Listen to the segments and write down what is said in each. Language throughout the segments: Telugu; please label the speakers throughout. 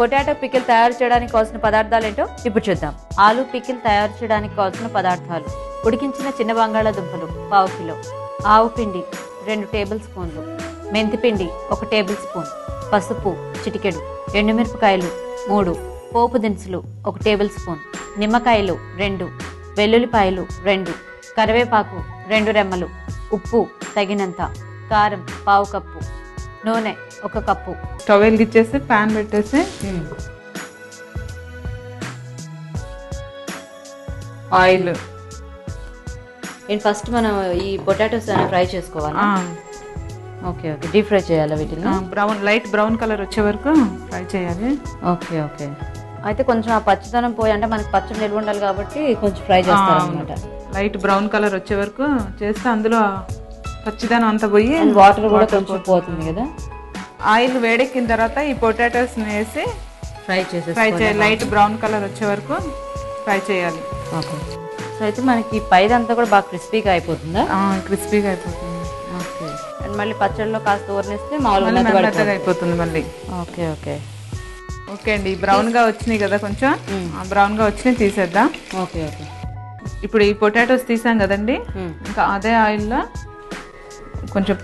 Speaker 1: పొటాటో పికిల్ తయారు చేయడానికి కావాల్సిన పదార్థాలు ఏంటో ఇప్పుడు చూద్దాం. ఆలు పికిల్ తయారు చేయడానికి కావాల్సిన పదార్థాలు. ఉడికించిన చిన్న బంగాళాదుంపలు పావు కిలో. ఆవు పిండి రెండు టేబుల్ స్పూన్లు. మెంతిపిండి ఒక టేబుల్ స్పూన్. పసుపు చిటికెడు ఎండుమిరపకాయలు మూడు. పోపు దినుసులు ఒక టేబుల్ స్పూన్. నిమ్మకాయలు రెండు. వెల్లుల్లిపాయలు రెండు. కరివేపాకు రెండు రెమ్మలు. ఉప్పు తగినంత. కారం పావు కప్పు. నూనె ఒక కప్పు.
Speaker 2: స్టవ్ వెలిగించేసి ప్యాన్ పెట్టేసి ఆయిల్.
Speaker 1: ఫస్ట్ మనం ఈ పొటాటోస్ ఫ్రై చేసుకోవాలి? Okay okay. డీప్ ఫ్రై చేయాలి వీటిని?
Speaker 2: బ్రౌన్ లైట్ బ్రౌన్ కలర్ వచ్చే వరకు ఫ్రై చేయాలి.
Speaker 1: Okay okay. అయితే కొంచెం ఆ పచ్చదనం పోయి అంటే మనకి పచ్చడి నిల్వ ఉండాలి కాబట్టి కొంచెం ఫ్రై చేస్తారు అనమాట
Speaker 2: లైట్ బ్రౌన్ కలర్ వచ్చే వరకు చేస్తే అందులో పచ్చిదనం అంతా పోయి
Speaker 1: వాటర్ కూడా కొంచెం పోతుంది కదా?
Speaker 2: ఆయిల్ వేడెక్కిన తర్వాత ఈ పొటాటోస్ వేసి
Speaker 1: ఫ్రై చేసేసి
Speaker 2: ఫ్రై చేయాలి. లైట్ బ్రౌన్ కలర్ వచ్చే వరకు ఫ్రై చేయాలి.
Speaker 1: ఓకే. సో అయితే మనకి పైదంతా కూడా బాగా క్రిస్పీగా అయిపోతుందా?
Speaker 2: క్రిస్పీగా అయిపోతుంది.
Speaker 1: ఓకే. అండ్ మళ్ళీ పచ్చడిలో కాస్త ఊరనిస్తే మామూలుగా
Speaker 2: అయిపోతుంది మళ్ళీ.
Speaker 1: Okay okay.
Speaker 2: ఓకే అండి. బ్రౌన్గా వచ్చినాయి కదా కొంచెం? బ్రౌన్గా వచ్చినాయి తీసేద్దాం.
Speaker 1: Okay okay.
Speaker 2: ఇప్పుడు ఈ పొటాటోస్ తీసాం కదండి. ఇంకా అదే ఆయిల్లో కొంచెం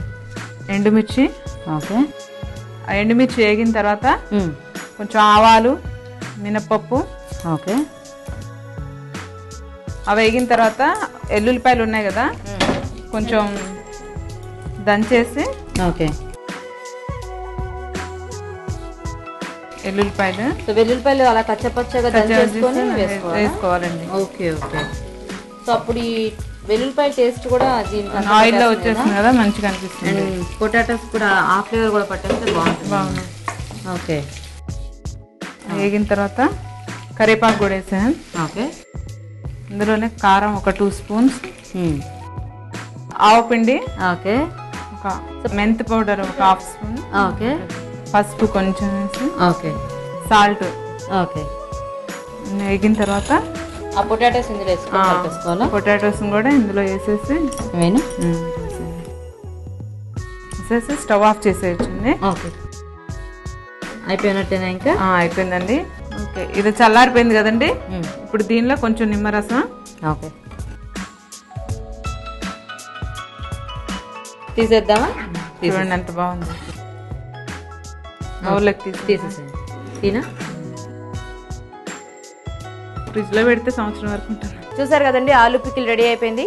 Speaker 2: ఎండుమిర్చి.
Speaker 1: ఓకే.
Speaker 2: ఆ ఎండుమిర్చి వేగిన తర్వాత. కొంచెం ఆవాలు మినప్పప్పు.
Speaker 1: ఓకే.
Speaker 2: అవి వేగిన తర్వాత ఎల్లుల్లిపాయలు ఉన్నాయి కదా కొంచెం దంచేసి
Speaker 1: ఓకే.
Speaker 2: ఎల్లుల్లిపాయలు.
Speaker 1: సో వెల్లుల్లిపాయలు అలా కచ్చపచ్చగా దంచేసుకొని వేసుకోవాలి?
Speaker 2: వేసుకోవాలండి.
Speaker 1: Okay okay. సో అప్పుడు ఈ వెల్లుల్లిపాయ టేస్ట్ కూడా దీనికి
Speaker 2: ఆయిల్లో వచ్చేస్తుంది కదా మంచిగా అనిపిస్తుంది.
Speaker 1: అండ్ పొటాటోస్ కూడా ఆ ఫ్లేవర్ కూడా పట్టేస్తే బాగుంటుంది.
Speaker 2: బాగుంది.
Speaker 1: ఓకే.
Speaker 2: వేగిన తర్వాత కరివేపాకు కూడా వేసాను
Speaker 1: ఓకే.
Speaker 2: ఇందులోనే కారం ఒక టూ స్పూన్స్.
Speaker 1: మ్మ్.
Speaker 2: ఆవపిండి
Speaker 1: ఓకే.
Speaker 2: ఒక మెంతి పౌడర్ ఒక హాఫ్ స్పూన్.
Speaker 1: ఓకే.
Speaker 2: పసుపు కొంచెం వేసి
Speaker 1: ఓకే.
Speaker 2: సాల్ట్.
Speaker 1: ఓకే.
Speaker 2: వేగిన తర్వాత
Speaker 1: ఆ పొటాటోస్ ఇందులో వేసుకొని కలిపేసుకోవాలా?
Speaker 2: పొటాటోస్ కూడా ఇందులో వేసేసి
Speaker 1: వేను
Speaker 2: వేసేసి స్టవ్ ఆఫ్ చేసేయచ్చండి.
Speaker 1: ఓకే. అయిపోయినట్టేనా ఇంకా?
Speaker 2: అయిపోయిందండి. ఓకే ఇది చల్లారిపోయింది కదండి. ఇప్పుడు దీనిలో కొంచెం నిమ్మరసం.
Speaker 1: ఓకే. తీసేద్దామా?
Speaker 2: చూడండి ఎంత బాగుంది. బౌల్లోకి తీసి
Speaker 1: తీసేసేయండి. తీనా?
Speaker 2: ఫ్రిడ్జ్లో పెడితే సంవత్సరం వరకు ఉంటారు.
Speaker 1: చూసారు కదండి ఆలు పికిల్ రెడీ అయిపోయింది.